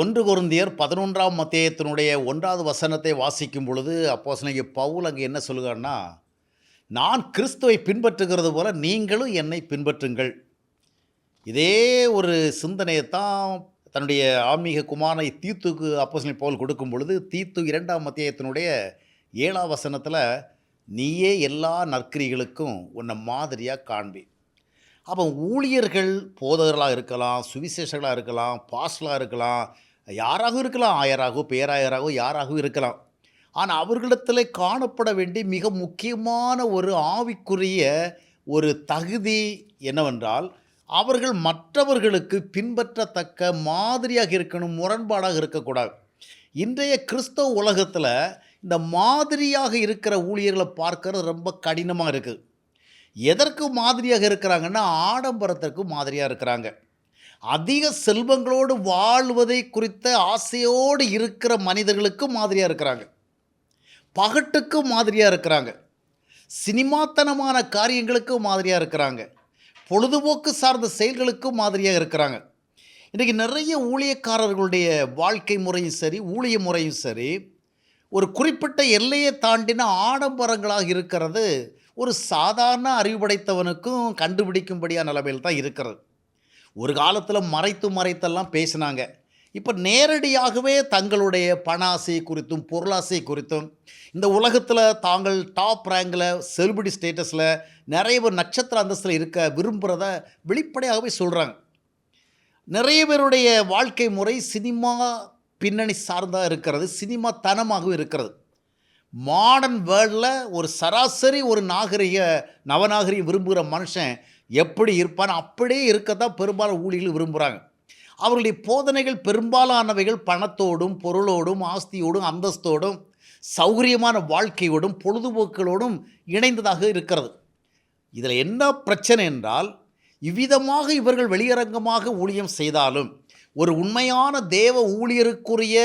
ஒன்று குருந்தியர் பதினொன்றாம் மத்தியத்தினுடைய ஒன்றாவது வசனத்தை வாசிக்கும் பொழுது அப்போ பவுல் அங்கே என்ன சொல்லுகிறான்னா நான் கிறிஸ்துவை பின்பற்றுகிறது போல நீங்களும் என்னை பின்பற்றுங்கள். இதே ஒரு சிந்தனையை தான் தன்னுடைய ஆன்மீக குமாரனை தீத்துக்கு அப்போ பவுல் கொடுக்கும் பொழுது தீத்து இரண்டாம் மத்தியத்தினுடைய ஏழாம் வசனத்தில் நீயே எல்லா நற்கிரிகளுக்கும் உன்னை மாதிரியாக காண்பி அப்போ ஊழியர்கள் போதகர்களாக இருக்கலாம் சுவிசேஷர்களாக இருக்கலாம் பாஸ்டலாக இருக்கலாம் யாராகவும் இருக்கலாம்? ஆயராகவோ பேராயராகவோ யாராகவும் இருக்கலாம். ஆனால் அவர்களிடத்தில் காணப்பட வேண்டிய மிக முக்கியமான ஒரு ஆவிக்குரிய ஒரு தகுதி என்னவென்றால் அவர்கள் மற்றவர்களுக்கு பின்பற்றத்தக்க மாதிரியாக இருக்கணும் முரண்பாடாக இருக்கக்கூடாது. இன்றைய கிறிஸ்தவ உலகத்தில் இந்த மாதிரியாக இருக்கிற ஊழியர்களை பார்க்கறது ரொம்ப கடினமாக இருக்குது எதற்கு மாதிரியாக இருக்கிறாங்கன்னா ஆடம்பரத்திற்கு மாதிரியாக இருக்கிறாங்க. அதிக செல்வங்களோடு வாழ்வதை குறித்த ஆசையோடு இருக்கிற மனிதர்களுக்கு மாதிரியாக இருக்கிறாங்க. பகட்டுக்கு மாதிரியாக இருக்கிறாங்க. சினிமாத்தனமான காரியங்களுக்கு மாதிரியாக இருக்கிறாங்க. பொழுதுபோக்கு சார்ந்த செயல்களுக்கு மாதிரியாக இருக்கிறாங்க. இன்றைக்கி நிறைய ஊழியக்காரர்களுடைய வாழ்க்கை முறையும் சரி ஊழிய முறையும் சரி ஒரு குறிப்பிட்ட எல்லையை தாண்டின ஆடம்பரங்களாக இருக்கிறது ஒரு சாதாரண அறிவு படைத்தவனுக்கும் கண்டுபிடிக்கும்படியான நிலைமையில் தான் இருக்கிறது. ஒரு காலத்தில் மறைத்து மறைத்தெல்லாம் பேசினாங்க. இப்போ நேரடியாகவே தங்களுடைய பணாசை குறித்தும் பொருளாசை குறித்தும் இந்த உலகத்தில் தாங்கள் டாப் ரேங்கில் செலிபிரிட்டி ஸ்டேட்டஸில் நிறைய பேர் நட்சத்திர அந்தஸ்தில் இருக்க விரும்புகிறத வெளிப்படையாகவே சொல்கிறாங்க நிறைய பேருடைய வாழ்க்கை முறை சினிமா பின்னணி சார்ந்தாக இருக்கிறது சினிமா தனமாகவும் இருக்கிறது. மாடர்ன் வேர்ல்டில் ஒரு சராசரி ஒரு நாகரிக நவநாகரிகம் விரும்புகிற மனுஷன் எப்படி இருப்பான் அப்படியே இருக்கத்தான் பெரும்பாலும் ஊழியர்கள் விரும்புகிறாங்க அவர்களுடைய போதனைகள் பெரும்பாலானவைகள் பணத்தோடும் பொருளோடும் ஆஸ்தியோடும் அந்தஸ்தோடும் சௌகரியமான வாழ்க்கையோடும் பொழுதுபோக்குகளோடும் இணைந்ததாக இருக்கிறது. இதில் என்ன பிரச்சனை என்றால் இவ்விதமாக இவர்கள் வெளியரங்கமாக ஊழியம் செய்தாலும் ஒரு உண்மையான தேவ ஊழியருக்குரிய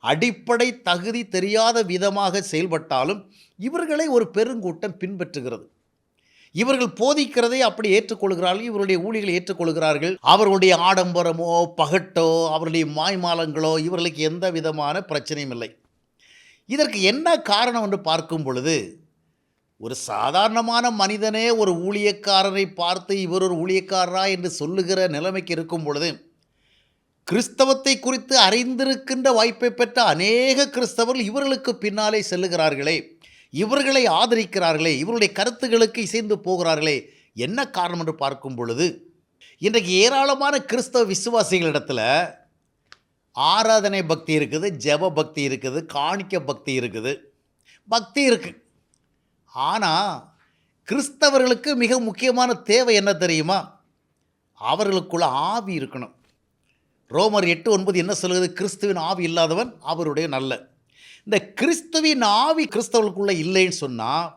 அடிப்படை தகுதி தெரியாத விதமாக செயல்பட்டாலும் இவர்களை ஒரு பெருங்கூட்டம் பின்பற்றுகிறது. இவர்கள் போதிக்கிறதை அப்படி ஏற்றுக்கொள்கிறார்கள் இவருடைய ஊழிகளை ஏற்றுக்கொள்கிறார்கள். அவர்களுடைய ஆடம்பரமோ பகட்டோ அவருடைய மாய்மாலங்களோ இவர்களுக்கு எந்த விதமான பிரச்சனையும் இல்லை. இதற்கு என்ன காரணம் என்று பார்க்கும் பொழுது ஒரு சாதாரணமான மனிதனே ஒரு ஊழியக்காரரை பார்த்து இவர் ஒரு ஊழியக்காரரா என்று சொல்லுகிற நிலைமைக்கு இருக்கும் பொழுது கிறிஸ்தவத்தை குறித்து அறிந்திருக்கின்ற வாய்ப்பை பெற்ற அநேக கிறிஸ்தவர்கள் இவர்களுக்கு பின்னாலே செல்லுகிறார்களே. இவர்களை ஆதரிக்கிறார்களே இவருடைய கருத்துகளுக்கு இசைந்து போகிறார்களே என்ன காரணம் என்று பார்க்கும் பொழுது இன்றைக்கு ஏராளமான கிறிஸ்தவ விசுவாசிகளிடத்தில் ஆராதனை பக்தி இருக்குது ஜெப பக்தி இருக்குது காணிக்க பக்தி இருக்குது. பக்தி இருக்குது ஆனால் கிறிஸ்தவர்களுக்கு மிக முக்கியமான தேவை என்ன தெரியுமா? அவர்களுக்குள்ள ஆவி இருக்கணும். ரோமர் எட்டு ஒன்பது என்ன சொல்லுது கிறிஸ்துவின் ஆவி இல்லாதவன் அவருடைய நல்ல. இந்த கிறிஸ்துவின் ஆவி கிறிஸ்தவர்களுக்குள்ளே இல்லைன்னு சொன்னால்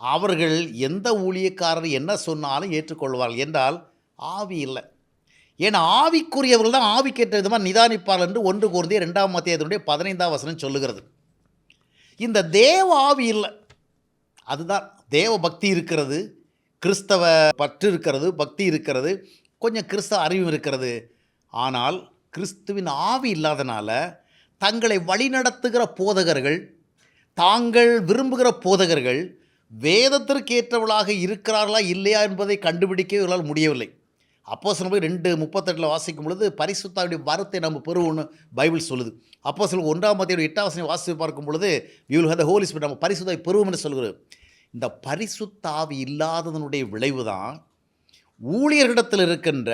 அவர்கள் எந்த ஊழியக்காரர் என்ன சொன்னாலும் ஏற்றுக்கொள்வார்கள் என்றால் ஆவி இல்லை. ஏன்னா ஆவிக்குரியவர்கள் தான் ஆவிக்கேற்ற விதமாக நிதானிப்பார்கள் என்று ஒன்று கூர்ந்தே ரெண்டாம் மத்தியத்தினுடைய பதினைந்தாம் வசனம் சொல்லுகிறது. இந்த தேவ ஆவி இல்லை. அதுதான் தேவ பக்தி இருக்கிறது கிறிஸ்தவ பற்று இருக்கிறது பக்தி இருக்கிறது கொஞ்சம் கிறிஸ்தவ அறிவும் இருக்கிறது. ஆனால் கிறிஸ்துவின் ஆவி இல்லாதனால தங்களை வழிநடத்துகிற போதகர்கள் தாங்கள் விரும்புகிற போதகர்கள் வேதத்திற்கு இருக்கிறார்களா இல்லையா என்பதை கண்டுபிடிக்க இவர்களால் முடியவில்லை. அப்போ சில ரெண்டு முப்பத்தெட்டில் வாசிக்கும் பொழுது பரிசுத்தாவுடைய வரத்தை நம்ம பெறுவோம்னு பைபிள் சொல்லுது. அப்போ சில ஒன்றாம் மத்தியோட எட்டாம் வசனம் வாசித்து பார்க்கும் பொழுது will have the holy spirit நம்ம பரிசுத்தாவை பெறுவோம் என்று சொல்கிறது இந்த பரிசுத்தாவி இல்லாததனுடைய விளைவு தான் ஊழியர்களிடத்தில் இருக்கின்ற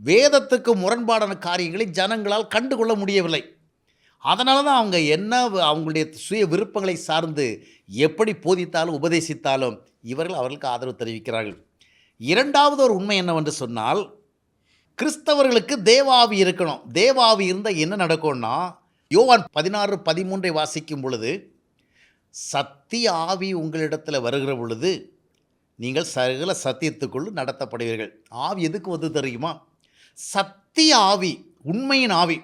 வேதத்துக்கு முரண்பாடான காரியங்களை ஜனங்களால் கண்டுகொள்ள முடியவில்லை. அதனால தான் அவங்க என்ன அவங்களுடைய சுய விருப்பங்களை சார்ந்து எப்படி போதித்தாலும் உபதேசித்தாலும் இவர்கள் அவர்களுக்கு ஆதரவு தெரிவிக்கிறார்கள். இரண்டாவது ஒரு உண்மை என்னவென்று சொன்னால் கிறிஸ்தவர்களுக்கு தேவாவி இருக்கணும். தேவாவி இருந்தால் என்ன நடக்கும்னா யோவான் பதினாறு பதிமூன்றை வாசிக்கும் பொழுது சத்திய ஆவி உங்களிடத்தில் வருகிற பொழுது நீங்கள் சகல சத்தியத்துக்குள் நடத்தப்படுவீர்கள். ஆவி எதுக்கு வந்து தெரியுமா? சத்திய ஆவி உண்மையின் ஆவி.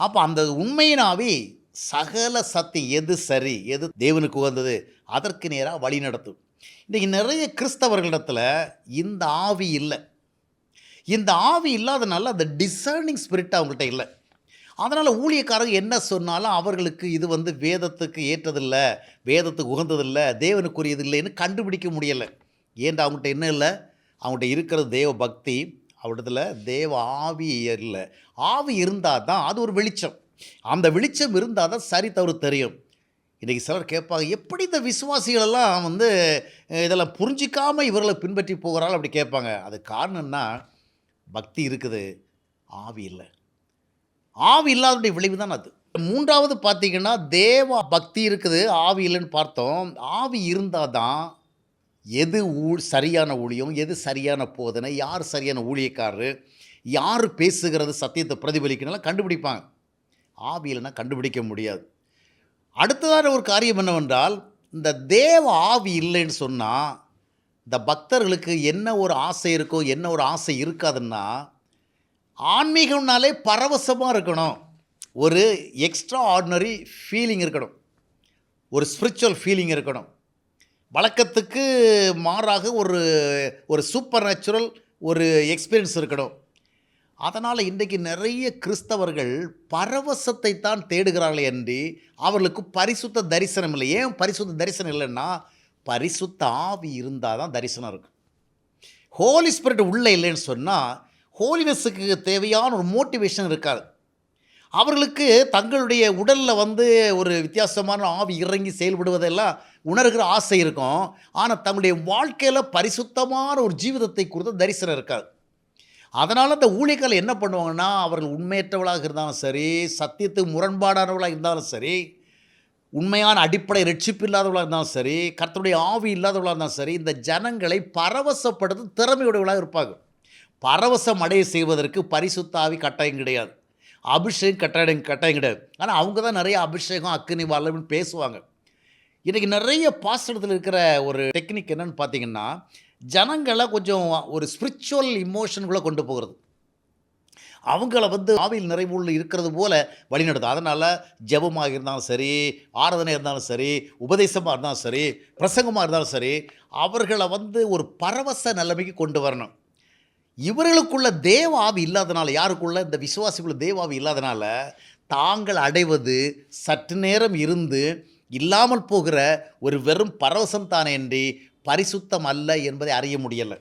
அப்போ அந்த உண்மையினாவே சகல சக்தி எது சரி எது தேவனுக்கு உகந்தது அதற்கு நேராக வழி நடத்தும். இன்றைக்கி நிறைய கிறிஸ்தவர்களிடத்தில் இந்த ஆவி இல்லை. இந்த ஆவி இல்லாதனால அந்த டிசர்னிங் ஸ்பிரிட் அவங்கள்ட்ட இல்லை. அதனால் ஊழியக்காரங்க என்ன சொன்னாலும் அவர்களுக்கு இது வந்து வேதத்துக்கு ஏற்றதில்லை வேதத்துக்கு உகந்ததில்லை தேவனுக்குரியது இல்லைன்னு கண்டுபிடிக்க முடியலை. ஏன்டா அவங்ககிட்ட என்ன இல்லை? அவங்ககிட்ட இருக்கிற தேவ பக்தி அவரிடத்துல தேவ ஆவி இல்லை ஆவி இருந்தால் தான் அது ஒரு வெளிச்சம். அந்த வெளிச்சம் இருந்தால் தான் சரி தவறு தெரியும். இன்றைக்கி சிலர் கேட்பாங்க எப்படி இந்த விசுவாசிகளெல்லாம் வந்து இதெல்லாம் புரிஞ்சிக்காமல் இவர்களை பின்பற்றி போகிறாள் அப்படி கேட்பாங்க. அது காரணம்னா பக்தி இருக்குது ஆவி இல்லை. ஆவி இல்லாதனுடைய விளைவு தான் அது. மூன்றாவது பார்த்தீங்கன்னா தேவ பக்தி இருக்குது ஆவி இல்லைன்னு பார்த்தோம். ஆவி இருந்தால் தான் எது ஊ சரியான ஊழியம் எது சரியான போதனை யார் சரியான ஊழியக்காரரு யார் பேசுகிறது சத்தியத்தை பிரதிபலிக்கணும் கண்டுபிடிப்பாங்க. ஆவி இல்லைன்னா கண்டுபிடிக்க முடியாது. அடுத்ததான ஒரு காரியம் என்னவென்றால் இந்த தேவ ஆவி இல்லைன்னு சொன்னால் இந்த பக்தர்களுக்கு என்ன ஒரு ஆசை இருக்கோ என்ன ஒரு ஆசை இருக்காதுன்னா ஆன்மீகம்னாலே பரவசமாக இருக்கணும். ஒரு எக்ஸ்ட்ரா ஆர்டினரி ஃபீலிங் இருக்கணும். ஒரு ஸ்பிரிச்சுவல் ஃபீலிங் இருக்கணும். வழக்கத்துக்கு மாறாக ஒரு ஒரு சூப்பர் நேச்சுரல் ஒரு எக்ஸ்பீரியன்ஸ் இருக்கணும். அதனால் இன்றைக்கு நிறைய கிறிஸ்தவர்கள் பரவசத்தை தான் தேடுகிறார்கள் என்று அவர்களுக்கு பரிசுத்த தரிசனம் இல்லை. ஏன் பரிசுத்த தரிசனம் இல்லைன்னா பரிசுத்த ஆவி இருந்தால் தான் தரிசனம் இருக்கும் ஹோலி ஸ்பிரிட் உள்ளே இல்லைன்னு சொன்னால் ஹோலினஸுக்கு தேவையான ஒரு மோட்டிவேஷன் இருக்காது. அவர்களுக்கு தங்களுடைய உடலில் வந்து ஒரு வித்தியாசமான ஆவி இறங்கி செயல்படுவதெல்லாம் உணர்கிற ஆசை இருக்கும். ஆனால் தங்களுடைய வாழ்க்கையில் பரிசுத்தமான ஒரு ஜீவிதத்தை குறித்த தரிசனம் இருக்காது அதனால் அந்த ஊழியர்கள் என்ன பண்ணுவாங்கன்னா அவர்கள் உண்மையற்றவளாக இருந்தாலும் சரி சத்தியத்துக்கு முரண்பாடானவளாக இருந்தாலும் சரி உண்மையான அடிப்படை ரட்சிப்பு இல்லாதவளாக இருந்தாலும் சரி கர்த்தருடைய ஆவி இல்லாதவளாக இருந்தாலும் சரி இந்த ஜனங்களை பரவசப்படுத்த திறமையுடையவளாக இருப்பாங்க பரவசம் அடைய செய்வதற்கு பரிசுத்தாவி கட்டாயம் கிடையாது. அபிஷேகம் கட்டாயம் கட்டாயம் கிடையாது. ஆனால் அவங்க தான் நிறைய அபிஷேகம் அக்கினி வல்லம்னு பேசுவாங்க. இன்றைக்கி நிறைய பாஸ்டத்தில் இருக்கிற ஒரு டெக்னிக் என்னென்னு பார்த்தீங்கன்னா ஜனங்களை கொஞ்சம் ஒரு ஸ்பிரிச்சுவல் இமோஷனுக்குள்ளே கொண்டு போகிறது. அவங்கள வந்து ஆவியில் நிறைவுள்ள இருக்கிறது போல் வழிநடத்தும். அதனால் ஜெபமாக இருந்தாலும் சரி ஆராதனை இருந்தாலும் சரி உபதேசமாக இருந்தாலும் சரி பிரசங்கமாக இருந்தாலும் சரி அவர்களை வந்து ஒரு பரவச நிலைமைக்கு கொண்டு வரணும். இவர்களுக்குள்ள தேவாவி இல்லாதனால யாருக்குள்ள? இந்த விசுவாசிக்குள்ள தேவாவி இல்லாதனால தாங்கள் அடைவது சற்று நேரம் இருந்து இல்லாமல் போகிற ஒரு வெறும் பரவசம் தானே என்று பரிசுத்தம் அல்ல என்பதை அறிய முடியலை.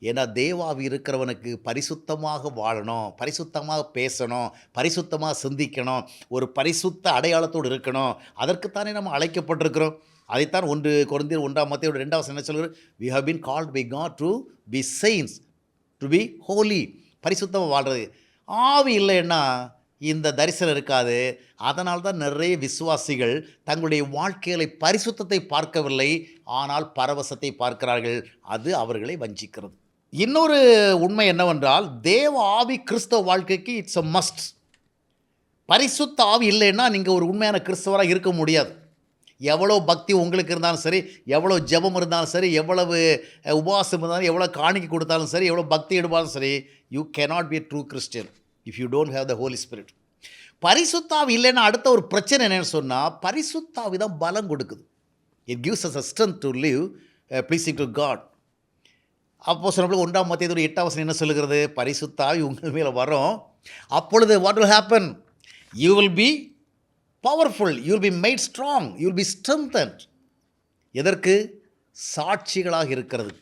ஏன்னா தேவாவி இருக்கிறவனுக்கு பரிசுத்தமாக வாழணும் பரிசுத்தமாக பேசணும் பரிசுத்தமாக சிந்திக்கணும் ஒரு பரிசுத்த அடையாளத்தோடு இருக்கணும். அதற்குத்தானே நம்ம அழைக்கப்பட்டிருக்கிறோம். அதைத்தான் ஒன்று குறைந்தர் ஒன்றாம் மத்தியோட ரெண்டாவது என்ன சொல்கிறது we have been called by God to be saints to be holy பரிசுத்தமாக வாழ்கிறது ஆவி இல்லைன்னா இந்த தரிசனம் இருக்காது. அதனால் தான் நிறைய விசுவாசிகள் தங்களுடைய வாழ்க்கைகளை பரிசுத்தத்தை பார்க்கவில்லை. ஆனால் பரவசத்தை பார்க்கிறார்கள். அது அவர்களை வஞ்சிக்கிறது. இன்னொரு உண்மை என்னவென்றால் தேவ ஆவி கிறிஸ்தவ வாழ்க்கைக்கு இட்ஸ் அ மஸ்ட் பரிசுத்த ஆவி இல்லைன்னா நீங்கள் ஒரு உண்மையான கிறிஸ்தவராக இருக்க முடியாது. எவ்வளோ பக்தி உங்களுக்கு இருந்தாலும் சரி எவ்வளோ ஜெபம் இருந்தாலும் சரி எவ்வளவு உபவாசம் இருந்தாலும் எவ்வளோ காணிக்கை கொடுத்தாலும் சரி எவ்வளோ பக்தி எடுப்பாலும் சரி you cannot be a true Christian if you don't have the holy spirit பரிசுத்தாவி இல்லைன்னா அடுத்த ஒரு பிரச்சனை என்னன்னு சொன்னால் பரிசுத்தாவி தான் பலம் கொடுக்குது. It gives us a strength to live pleasing to God அப்போ சொன்னபோது ஒன்றாம் மத்தியதோட எட்டாம் வசனம் என்ன சொல்லுகிறது? பரிசுத்தாவி உங்கள் மேலே வரும். அப்பொழுது what will happen you will be powerful you will be made strong you will be strengthened. எதற்கு? சாட்சிகளாக இருக்கிறது.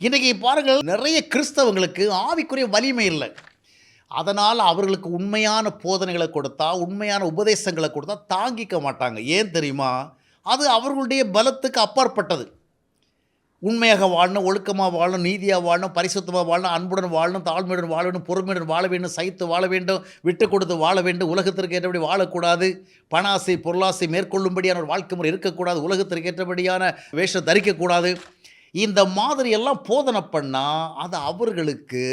இன்றைக்கி பாருங்கள் நிறைய கிறிஸ்தவங்களுக்கு ஆவிக்குரிய வலிமை இல்லை. அதனால் அவர்களுக்கு உண்மையான போதனைகளை கொடுத்தா உண்மையான உபதேசங்களை கொடுத்தா தாங்கிக்க மாட்டாங்க. ஏன் தெரியுமா? அது அவர்களுடைய பலத்துக்கு அப்பாற்பட்டது. உண்மையாக வாழணும் ஒழுக்கமாக வாழணும் நீதியாக வாழணும் பரிசுத்தமாக வாழணும் அன்புடன் வாழணும் தாழ்மையுடன் வாழ வேண்டும் பொறுமையுடன் வாழ வேண்டும் சைத்து வாழ வேண்டும் விட்டு கொடுத்து வாழ வேண்டும் உலகத்திற்கு ஏற்றபடி வாழக்கூடாது பணாசை பொருளாசை மேற்கொள்ளும்படியான ஒரு வாழ்க்கை முறை இருக்கக்கூடாது உலகத்திற்கு ஏற்றபடியான வேஷம் தரிக்கக்கூடாது. இந்த மாதிரியெல்லாம் போதனை பண்ணால் அது அவர்களுக்கு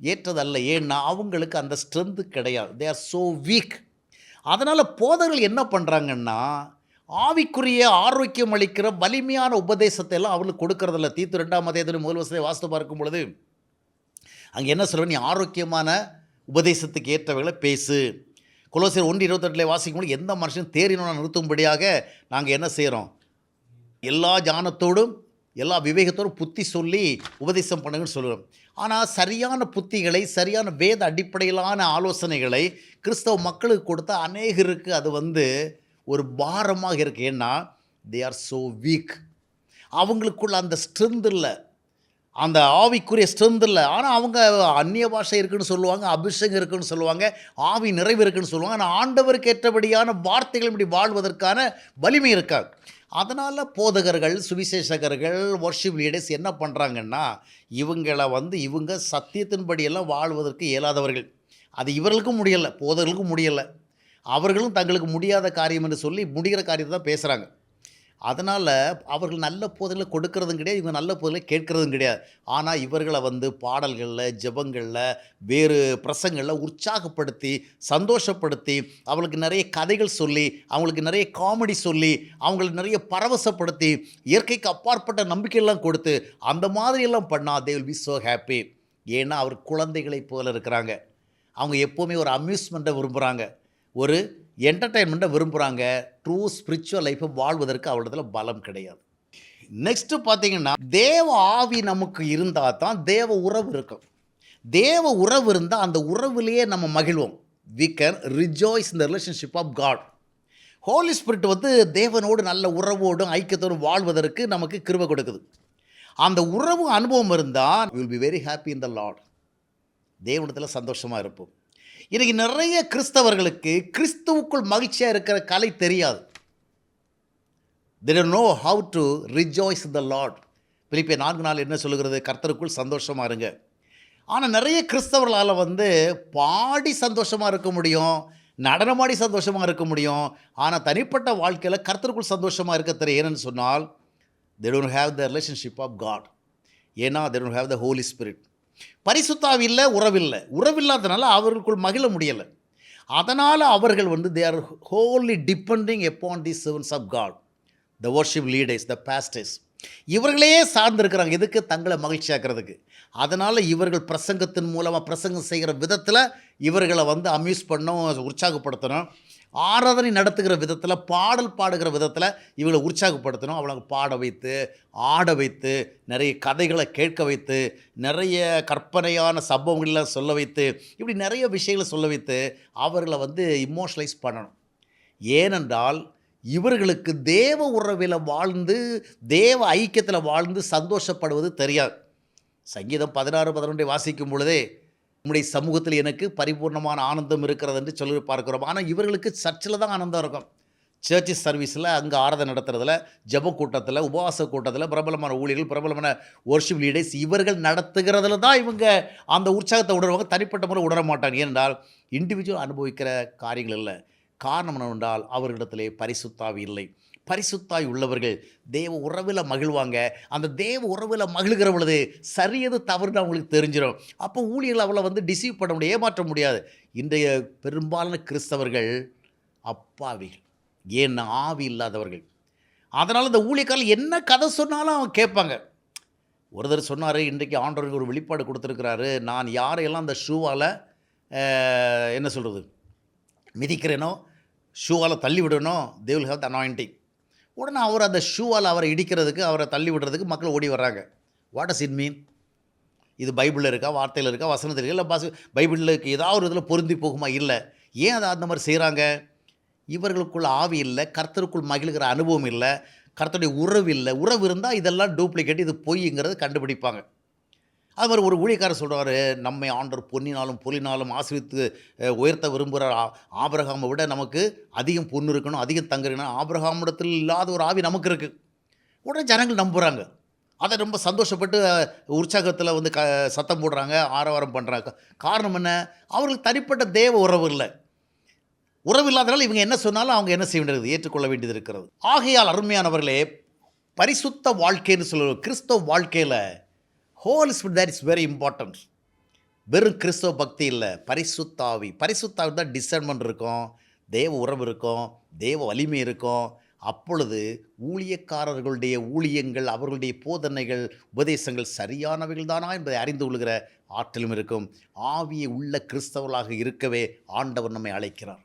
ஏற்றதல்ல. ஏன்னா அவங்களுக்கு அந்த ஸ்ட்ரென்த்து கிடையாது. தே ஆர் ஸோ வீக் அதனால் போதர்கள் என்ன பண்ணுறாங்கன்னா ஆவிக்குரிய ஆரோக்கியம் அளிக்கிற வலிமையான உபதேசத்தை எல்லாம் அவர்களுக்கு கொடுக்கறதில்ல. தீத்து ரெண்டாம் மதத்தில் முதல் வசதை வாசித்து பார்க்கும் பொழுது அங்கே என்ன சொல்லுவேன்? நீ ஆரோக்கியமான உபதேசத்துக்கு ஏற்றவர்களை பேசு. குலோசியர் ஒன்று இருபத்தெட்டில் வாசிக்கும் பொழுது எந்த மனுஷனும் தேறினோட நிறுத்தும்படியாக நாங்கள் என்ன செய்கிறோம் எல்லா ஞானத்தோடும் எல்லா விவேகத்தோடும் புத்தி சொல்லி உபதேசம் பண்ணுங்கன்னு சொல்லுவோம் ஆனால் சரியான புத்திகளை சரியான வேத அடிப்படையிலான ஆலோசனைகளை கிறிஸ்தவ மக்களுக்கு கொடுத்தா அநேகருக்கு அது வந்து ஒரு பாரமாக இருக்கு. ஏன்னா தே ஆர் ஸோ வீக் அவங்களுக்குள்ள அந்த ஸ்ட்ரென்த் இல்லை. அந்த ஆவிக்குரிய ஸ்ட்ரென்த் இல்லை. ஆனால் அவங்க அந்நிய பாஷை இருக்குன்னு சொல்லுவாங்க அபிஷேகம் இருக்குன்னு சொல்லுவாங்க ஆவி நிறைவு இருக்குன்னு சொல்லுவாங்க. ஆனால் ஆண்டவருக்கு ஏற்றபடியான வார்த்தைகள் இப்படி வாழ்வதற்கான வலிமை இருக்காது அதனால் போதகர்கள் சுவிசேஷகர்கள் வர்ஷிப் லீடர்ஸ் என்ன பண்ணுறாங்கன்னா இவங்களை வந்து இவங்க சத்தியத்தின்படியெல்லாம் வாழ்வதற்கு இயலாதவர்கள். அது இவர்களுக்கும் முடியலை போதகர்களுக்கும் முடியலை. அவர்களும் தங்களுக்கு முடியாத காரியம் என்று சொல்லி முடிகிற காரியத்தை தான் பேசுகிறாங்க அதனால் அவர்கள் நல்ல போதலை கொடுக்கறதும் கிடையாது இவங்க நல்ல போதலை கேட்கறதும் கிடையாது. ஆனால் இவர்களை வந்து பாடல்களில் ஜெபங்களில் வேறு பிரசங்களில் உற்சாகப்படுத்தி சந்தோஷப்படுத்தி அவங்களுக்கு நிறைய கதைகள் சொல்லி அவங்களுக்கு நிறைய காமெடி சொல்லி அவங்களுக்கு நிறைய பரவசப்படுத்தி இயற்கைக்கு அப்பாற்பட்ட நம்பிக்கையெல்லாம் கொடுத்து அந்த மாதிரியெல்லாம் பண்ணால் they will be so happy ஏன்னா அவர் குழந்தைகளைப் போல இருக்கிறாங்க. அவங்க எப்போவுமே ஒரு அம்யூஸ்மெண்ட்டை விரும்புகிறாங்க ஒரு என்டர்டெயின்மெண்ட்டை விரும்புகிறாங்க ட்ரூ ஸ்பிரிச்சுவல் லைஃப்பை வாழ்வதற்கு அவ்வளோதில் பலம் கிடையாது. நெக்ஸ்ட்டு பார்த்தீங்கன்னா தேவ ஆவி நமக்கு இருந்தால் தான் தேவ உறவு இருக்கும். தேவ உறவு இருந்தால் அந்த உறவுலேயே நம்ம மகிழ்வோம். வி கேன் ரிஜாய்ஸ் இந்த relationship of God holy spirit வந்து தேவனோடு நல்ல உறவோடும் ஐக்கியத்தோடும் வாழ்வதற்கு நமக்கு கிருப கொடுக்குது. அந்த உறவு அனுபவம் இருந்தால் will be very happy in the Lord தேவனத்தில் சந்தோஷமாக இருப்போம். இன்றைக்கி நிறைய கிறிஸ்தவர்களுக்கு கிறிஸ்துவுக்குள் மகிழ்ச்சியாக இருக்கிற கலை தெரியாது. திடர் know how to rejoice the Lord பிலிப்பிய நான்கு நாள் என்ன சொல்லுகிறது? கர்த்தருக்குள் சந்தோஷமாக இருங்க. ஆனால் நிறைய கிறிஸ்தவர்களால் வந்து பாடி சந்தோஷமாக இருக்க முடியும் நடனமாடி சந்தோஷமாக இருக்க முடியும். ஆனால் தனிப்பட்ட வாழ்க்கையில் கர்த்தருக்குள் சந்தோஷமாக இருக்க தெரியும். ஏன்னு சொன்னால் they don't have the relationship of God ஏன்னா they don't have the holy spirit பரிசுத்தாவில்லை உறவில்லை. உறவில்லாதனால அவர்களுக்குள் மகிழ முடியலை. அதனால் அவர்கள் வந்து they are holy depending upon the servants of God the worship leaders the pastors இவர்களே சார்ந்திருக்கிறாங்க. எதுக்கு? தங்களை மகிழ்ச்சியாக்குறதுக்கு அதனால் இவர்கள் பிரசங்கத்தின் மூலமாக பிரசங்கம் செய்கிற விதத்தில் இவர்களை வந்து அம்யூஸ் பண்ணணும் உற்சாகப்படுத்தணும். ஆராதனை நடத்துகிற விதத்தில் பாடல் பாடுகிற விதத்தில் இவங்களை உற்சாகப்படுத்தணும். அவளை பாட வைத்து ஆட வைத்து நிறைய கதைகளை கேட்க வைத்து நிறைய கற்பனையான சம்பவங்களெலாம் சொல்ல வைத்து இப்படி நிறைய விஷயங்களை சொல்ல வைத்து அவர்களை வந்து இமோஷனலைஸ் பண்ணணும். ஏனென்றால் இவர்களுக்கு தேவ உறவில் வாழ்ந்து தேவ ஐக்கியத்தில் வாழ்ந்து சந்தோஷப்படுவது தெரியாது. சங்கீதம் பதினாறு பதினொன்றை வாசிக்கும் பொழுதே நம்முடைய சமூகத்தில் எனக்கு பரிபூர்ணமான ஆனந்தம் இருக்கிறது என்று சொல்லி பார்க்கிறோம். ஆனால் இவர்களுக்கு சர்ச்சில் தான் ஆனந்தம் இருக்கும். சர்ச் சர்வீஸில் அங்கே ஆராதனை நடத்துறதுல ஜப கூட்டத்தில் உபவாச கூட்டத்தில் பிரபலமான ஊழியர்கள் பிரபலமான ஒர்ஷிப் லீடர்ஸ் இவர்கள் நடத்துகிறதுல தான் இவங்க அந்த உற்சாகத்தை உணர்வாங்க. தனிப்பட்ட முறை உணர மாட்டாங்க ஏனென்றால் இண்டிவிஜுவல் அனுபவிக்கிற காரியங்கள் இல்லை. காரணம் என்னவென்றால் அவர்களிடத்திலே பரிசுத்தாவி இல்லை. பரிசுத்தாய் உள்ளவர்கள் தேவ உறவில் மகிழ்வாங்க. அந்த தேவ உறவில் மகிழ்கிற பொழுது சரியது தவறுன்னு அவங்களுக்கு தெரிஞ்சிடும் அப்போ ஊழியர்கள் அவளை வந்து டிசீவ் பண்ண முடியாது ஏமாற்ற முடியாது. இன்றைய பெரும்பாலான கிறிஸ்தவர்கள் அப்பாவிகள். ஏன் ஆவி இல்லாதவர்கள். அதனால் இந்த ஊழியக்காரர்கள் என்ன கதை சொன்னாலும் அவங்க கேட்பாங்க. ஒருத்தர் சொன்னார் இன்றைக்கு ஆண்டவருக்கு ஒரு வெளிப்பாடு கொடுத்துருக்கிறாரு. நான் யாரையெல்லாம் அந்த ஷூவால் என்ன சொல்கிறது மிதிக்கிறேனோ ஷூவால் தள்ளி விடணும் they will have the anointing உடனே அவர் அந்த ஷூவால் அவரை இடிக்கிறதுக்கு அவரை தள்ளி விடுறதுக்கு மக்கள் ஓடி வர்றாங்க. வாட் டஸ் இட் மீன் இது பைபிளில் இருக்கா வார்த்தையில் இருக்கா வசனத்தில் இருக்கா? இல்லை பாஸ் பைபிளில் ஏதாவது ஒரு இதில் பொருந்தி போகுமா? இல்லை. ஏன் அதை அந்த மாதிரி செய்கிறாங்க இவர்களுக்குள்ள ஆவி இல்லை கர்த்தருக்குள் மகிழ்கிற அனுபவம் இல்லை கர்த்தருடைய உறவு இல்லை. உறவு இருந்தால் இதெல்லாம் டூப்ளிகேட் இது பொய்ங்கிறது கண்டுபிடிப்பாங்க. அது மாதிரி ஒரு ஊழியக்காரர் சொல்கிறார் நம்மை ஆண்டர் பொன்னினாலும் பொலினாலும் ஆசிரித்து உயர்த்த விரும்புகிற ஆபிரகாமை விட நமக்கு அதிகம் பொண்ணு இருக்கணும் அதிகம் தங்க இருக்கணும். ஆபிரகாமிடத்தில் இல்லாத ஒரு ஆவி நமக்கு இருக்குது உடனே ஜனங்கள் நம்புகிறாங்க அதை ரொம்ப சந்தோஷப்பட்டு உற்சாகத்தில் வந்து க சத்தம் போடுறாங்க ஆரவாரம் பண்ணுறாங்க காரணம் என்ன? அவர்களுக்கு தனிப்பட்ட தேவ உறவு இல்லை. உறவு இல்லாதனால இவங்க என்ன சொன்னாலும் அவங்க என்ன செய்ய வேண்டியது ஏற்றுக்கொள்ள வேண்டியது இருக்கிறது. ஆகையால் அருமையானவர்களே பரிசுத்த வாழ்க்கைன்னு சொல்லுவோம் கிறிஸ்தவ வாழ்க்கையில் holy spirit that is very important வெறும் கிறிஸ்தவ பக்தி இல்லை பரிசுத்தாவி. பரிசுத்தாவி தான் டிசைன்மெண்ட் இருக்கும் தேவ உறவு இருக்கும் தேவ வலிமை இருக்கும். அப்பொழுது ஊழியக்காரர்களுடைய ஊழியங்கள் அவர்களுடைய போதனைகள் உபதேசங்கள் சரியானவைகள் தானா என்பதை அறிந்து கொள்கிற ஆற்றலும் இருக்கும். ஆவியை உள்ள கிறிஸ்தவர்களாக இருக்கவே ஆண்டவர் நம்மை அழைக்கிறார்.